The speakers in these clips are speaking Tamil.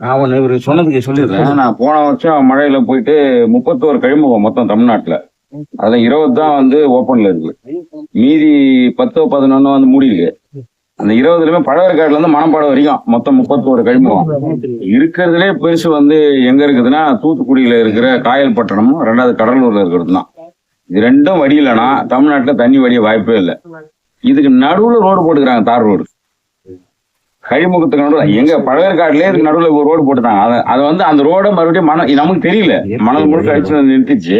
அவன் இவரு சொன்னதுக்கு சொல்லிடுறேன். நான் போன வருஷம் மழையில போயிட்டு முப்பத்தோரு கழிமுகம் மொத்தம் தமிழ்நாட்டுல. அதுல இருபது தான் வந்து ஓப்பன்ல இருக்கு மீதி பத்தோ பதினொன்னு வந்து மூடியிருக்கு. அந்த இருபதுலயுமே பழவேற்காடுல இருந்து மணப்பாடு வரைக்கும் மொத்தம் முப்பத்தோரு கழிமுகம். இருக்கிறதுலே பெருசு வந்து எங்க இருக்குதுன்னா தூத்துக்குடியில இருக்கிற காயல் பட்டணமும் ரெண்டாவது கடலூர்ல இருக்கிறது தான் இது ரெண்டும் வடியலனா தமிழ்நாட்டுல தண்ணி வடிய வாய்ப்பே இல்லை. இதுக்கு நடுவுல ரோடு போட்டுக்கிறாங்க தார் ரோடு. கழிமுகத்துக்கு நடுவில் எங்க பழவேற்காடுலயே இதுக்கு நடுவுல ஒரு ரோடு போட்டுட்டாங்க. அதை அதை வந்து அந்த ரோட மறுபடியும் மணல் நமக்கு தெரியல. மணல் முழுக்க அடிச்சு நிறுத்திச்சு.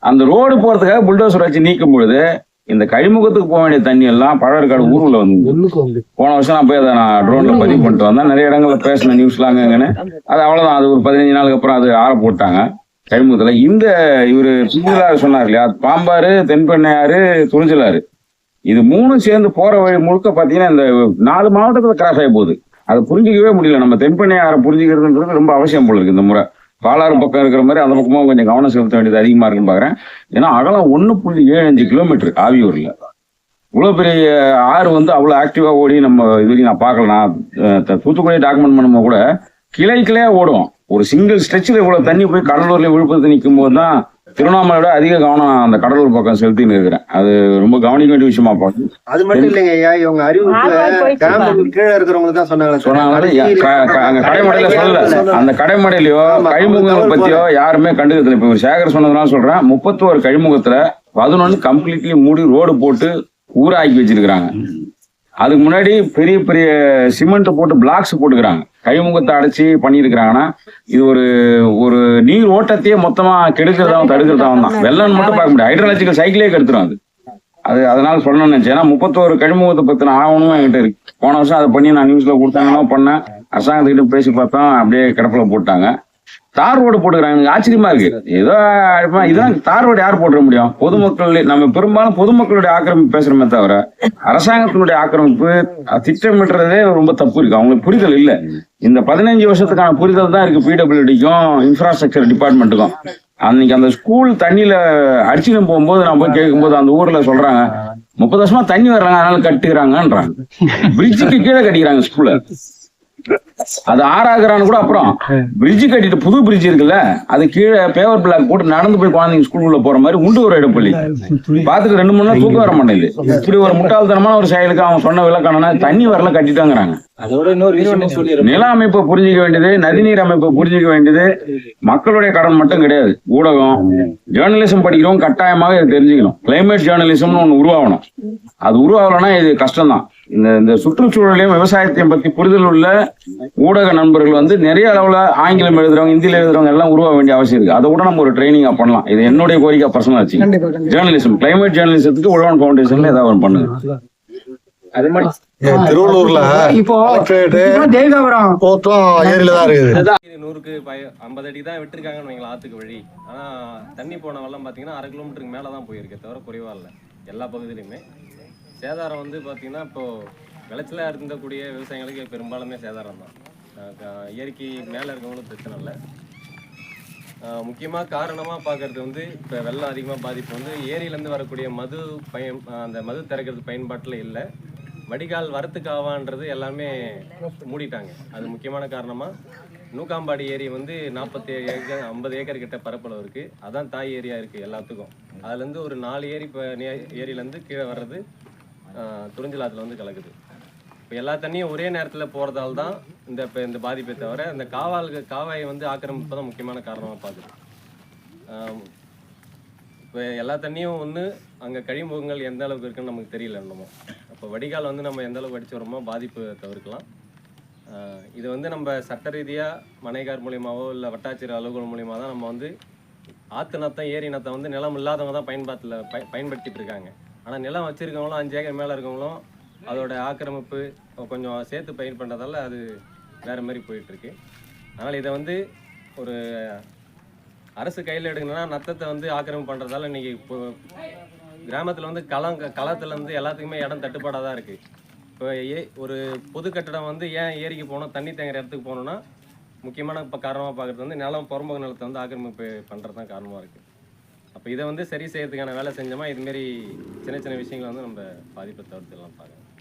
அந்த ரோடு போறதுக்காக புல்டோசர் வச்சு நீக்கும் பொழுது இந்த கழிமுகத்துக்கு போக வேண்டிய தண்ணி எல்லாம் பழவேற்காடு ஊருல வந்து போன வருஷம் நான் போய் அதை நான் ட்ரோன்ல பதிவு பண்ணிட்டு வந்தேன். நிறைய இடங்கள்ல பேசின நியூஸ்லாம் அங்கங்கன்னு அது அவ்வளவுதான். அது ஒரு பதினஞ்சு நாளுக்கு அப்புறம் அது ஆற போட்டாங்க. கழிமுகத்துல. இந்த இவரு சுஜிலாறு சொன்னார் இல்லையா? பாம்பாறு தென்பெண்ணையாறு துணிச்சலாறு இது மூணும் சேர்ந்து போற வழி முழுக்க பாத்தீங்கன்னா இந்த நாலு மாவட்டத்துல கிராஸ் ஆகி போகுது. அதை புரிஞ்சிக்கவே முடியல. நம்ம தென்பெண்ணையாரை புரிஞ்சுக்கிறதுன்றது ரொம்ப அவசியம் போல இருக்கு இந்த முறை. பாலாறு பக்கம் இருக்கிற மாதிரி அந்த பக்கமும் கொஞ்சம் கவனம் செலுத்த வேண்டியது அதிகமா இருக்குன்னு பாக்குறேன். ஏன்னா அகலம் ஒண்ணு புள்ளி ஏழு அஞ்சு கிலோமீட்டர் ஆவியூர்ல. இவ்வளவு பெரிய ஆறு வந்து அவ்வளவு ஆக்டிவா ஓடி நம்ம இது வரைக்கும் நான் பார்க்கல. நான் த- தூத்துக்குடி டாக்குமெண்ட் பண்ணும்போது கூட கிளை கிளையா ஓடும் ஒரு சிங்கிள் ஸ்ட்ரெச்சில் இவ்வளவு தண்ணி போய் கடலூர்ல விழுப்புரத்து நிற்கும் போது தான் திருவண்ணாமலையோட அதிக கவனம் அந்த கடலூர் பக்கம் செலுத்தின்னு இருக்கிறேன். அது ரொம்ப கவனிக்க வேண்டிய விஷயமா பார்க்கணும் அது மட்டும் இல்லைங்க ஐயா இவங்க டேமுக்கு கீழே இருக்கிறவங்களுக்கு தான் சொன்னாங்க சொன்னாங்க அங்க கடைமடையில சொல்லல. அந்த கடைமடையிலயோ கழிமுகங்களை பத்தியோ யாருமே கண்டுக்கிறது இப்ப சேகர் சொன்னதுனால சொல்றேன். முப்பத்தோரு கழிமுகத்துல பதினொன்னு கம்ப்ளீட்லி மூடி ரோடு போட்டு ஊராக்கி வச்சிருக்காங்க அதுக்கு முன்னாடி பெரிய பெரிய சிமெண்ட் போட்டு பிளாக்ஸ் போட்டுக்கிறாங்க. கழிமுகத்தை அடைச்சி பண்ணியிருக்கிறாங்கன்னா இது ஒரு ஒரு நீர் ஓட்டத்தையே மொத்தமா கெடுக்கிறதாவும் தடுக்கிறதாவும் தான். வெள்ளம் மட்டும் பார்க்க முடியாது. ஹைட்ரலாஜிக்கல் சைக்கிளே கெடுத்துரும் அது. அது அதனால சொல்லணும்னு நினைச்சேன். ஏன்னா முப்பத்தோரு கழிமுகத்தை பத்தின ஆவணமும் என்கிட்ட இருக்கு. போன வருஷம் அதை பண்ணி நான் நியூஸ்ல கொடுத்தாங்கன்னா பண்ணேன். அரசாங்கத்துக்கிட்ட பேசி பார்த்தோம். அப்படியே கிடப்பில் போட்டாங்க. தார் ரோடு போட்டுக்கிறாங்க. ஆச்சரியமா இருக்கு. ஏதோ இதெல்லாம் தார் ரோடு யார் போட்டுற முடியும்? பொதுமக்கள் நம்ம பெரும்பாலும் பொதுமக்களுடைய ஆக்கிரமிப்பு பேசுறோமே தவிர அரசாங்கத்தினுடைய ஆக்கிரமிப்பு திட்டமிடுறதே ரொம்ப தப்பு இருக்கு. அவங்களுக்கு புரிதல் இல்ல. இந்த பதினஞ்சு வருஷத்துக்கான புரிதல் தான் இருக்கு பிடபிள்யூடிக்கும் இன்ஃப்ராஸ்ட்ரக்சர் டிபார்ட்மெண்ட்டுக்கும் அன்னைக்கு அந்த ஸ்கூல் தண்ணியில அடிச்சுன்னு போகும்போது நான் போய் கேட்கும்போது அந்த ஊர்ல சொல்றாங்க முப்பது வருஷமா தண்ணி வர்றாங்க அதனால கட்டுக்கிறாங்கன்றாங்க பிரிட்ஜுக்கு கீழே கட்டிக்கிறாங்க ஸ்கூல்ல அது ஆறாகிறான்னு கூட அப்புறம் பிரிட்ஜ் கட்டிட்டு புது பிரிட்ஜ் இருக்குல்ல அது கீழே பேவர் பிளாக் போட்டு நடந்து போய் குழந்தைங்க ஸ்கூலுக்குள்ள போற மாதிரி உண்டு ஒரு இடப்பள்ளி பார்த்துட்டு ரெண்டு மூணு நாள் தூக்கம் வர மாட்டேங்குது. இப்படி ஒரு முட்டாள்தனமான ஒரு செயலுக்கு அவன் சொன்ன விளக்கணும்னா தண்ணி வரல கட்டிட்டாங்கிறாங்க. அதோட இன்னொரு விஷயம் சொல்லிடுறேன். நில அமைப்பை புரிஞ்சிக்க வேண்டியது நதிநீர் அமைப்பை புரிஞ்சிக்க வேண்டியது மக்களுடைய கடன் மட்டும் கிடையாது ஊடகம் ஜேர்னலிசம் படிக்கிறவங்க கட்டாயமாக இதை தெரிஞ்சுக்கணும். கிளைமேட் ஜேர்னலிசம்னு ஒன்று உருவாகணும். அது உருவாகலைன்னா இது கஷ்டம்தான். இந்த இந்த சுற்றுச்சூழலையும் விவசாயத்தையும் பத்தி புரிதல் உள்ள ஊடக நண்பர்கள் வந்து நிறைய அளவுல ஆங்கிலம் எழுதுறவங்க ஹிந்தியில எழுதுறவங்க எல்லாம் உருவாக வேண்டிய அவசியம் இருக்கு. அதை கூட நம்ம ஒரு ட்ரைனிங்கா பண்ணலாம். இது என்னுடைய கோரிக்கை பர்சனல் வச்சு கண்டிப்பா கண்டிப்பா. ஜேர்னலிசம் கிளைமேட் ஜேர்னலிசத்துக்கு உழவன் ஃபவுண்டேஷன்ல ஏதாவது ஒன்று பண்ணுங்க அது மாதிரி திருவள்ளூர்ல இப்போ தேகாபுரம் ஏரியில தான் இருக்குது. நூறுக்கு பய ஐம்பது அடி தான் விட்டுருக்காங்கன்னு வைங்களேன் ஆத்துக்கு வழி. ஆனா தண்ணி போன வெள்ளம் பார்த்தீங்கன்னா அரை கிலோமீட்டருக்கு மேலே தான் போயிருக்கே தவிர குறைவா இல்லை. எல்லா பகுதியிலுமே. சேதாரம் வந்து பார்த்தீங்கன்னா இப்போது விளைச்சலாக இருந்தக்கூடிய விவசாயிகளுக்கு பெரும்பாலுமே சேதாரம் தான். இயற்கை மேலே இருக்கவங்களும் பிரச்சனை இல்லை. முக்கியமாக காரணமாக பார்க்குறது வந்து இப்போ வெள்ளம் அதிகமாக பாதிப்பு வந்து ஏரியிலேருந்து வரக்கூடிய மது பயன் அந்த மது திறக்கிறது பயன்பாட்டில் இல்லை. வடிகால் வரத்துக்கு ஆவான்றது எல்லாமே மூடிட்டாங்க. அது முக்கியமான காரணமாக நூக்காம்பாடி ஏரி வந்து நாற்பத்தி ஏழு ஏக்கர் ஐம்பது ஏக்கர் கிட்ட பரப்பளவு இருக்குது அதான் தாய் ஏரியா இருக்குது எல்லாத்துக்கும். அதுலேருந்து ஒரு நாலு ஏரி இப்போ ஏரியிலேருந்து கீழே வர்றது ஆஹ், துறிஞ்சலாத்துல வந்து கலக்குது. இப்போ எல்லா தண்ணியும் ஒரே நேரத்தில் போகிறதால தான் இந்த இப்போ இந்த பாதிப்பை தவிர இந்த காவால்கள் காவாயை வந்து ஆக்கிரமிப்பு தான் முக்கியமான காரணமாக பார்க்குது இப்போ எல்லா தண்ணியும் ஒன்று அங்கே கழிமுகங்கள் எந்த அளவுக்கு இருக்குன்னு நமக்கு தெரியல என்னமோ. அப்போ வடிகால் வந்து நம்ம எந்த அளவுக்கு அடிச்சு வரோமோ பாதிப்பு தவிர்க்கலாம். இது வந்து நம்ம சட்ட ரீதியாக மனைகார் மூலியமாவோ இல்லை வட்டாட்சியர் அலுவலகம் மூலியமாக தான் நம்ம வந்து ஆற்று நத்தம் ஏரி நத்தம் வந்து நிலம் இல்லாதவங்க தான் பயன்பாட்டில் பய பயன்படுத்திட்டு இருக்காங்க. ஆனால் நிலம் வச்சுருக்கவங்களும் அஞ்சு ஏக்கர் மேலே இருக்கவங்களும் அதோட ஆக்கிரமிப்பு கொஞ்சம் சேர்த்து பயிர் பண்ணுறதால அது வேறு மாதிரி போயிட்டுருக்கு. அதனால் இதை வந்து ஒரு அரசு கையில் எடுக்கணும்னா நத்தத்தை வந்து ஆக்கிரமிப்பு பண்ணுறதால இன்னைக்கு இப்போ கிராமத்தில் வந்து களம் களத்தில் வந்து எல்லாத்துக்குமே இடம் தட்டுப்பாடாக தான் இருக்குது இப்போ ஏ ஒரு பொது கட்டடம் வந்து ஏன் ஏரிக்கு போகணும் தண்ணி தேங்குற இடத்துக்கு போகணுன்னா முக்கியமான இப்போ காரணமாக பார்க்குறது வந்து நிலம் புறம்போக்கு நிலத்தை வந்து ஆக்கிரமிப்பு பண்ணுறது தான் காரணமாக இருக்குது இப்போ இதை வந்து சரி செய்யறதுக்கான வேலை செஞ்சோமா? இதுமாரி சின்ன சின்ன விஷயங்களை வந்து நம்ம பாதிப்பை தவிர்த்துலாம் பார்க்கலாம்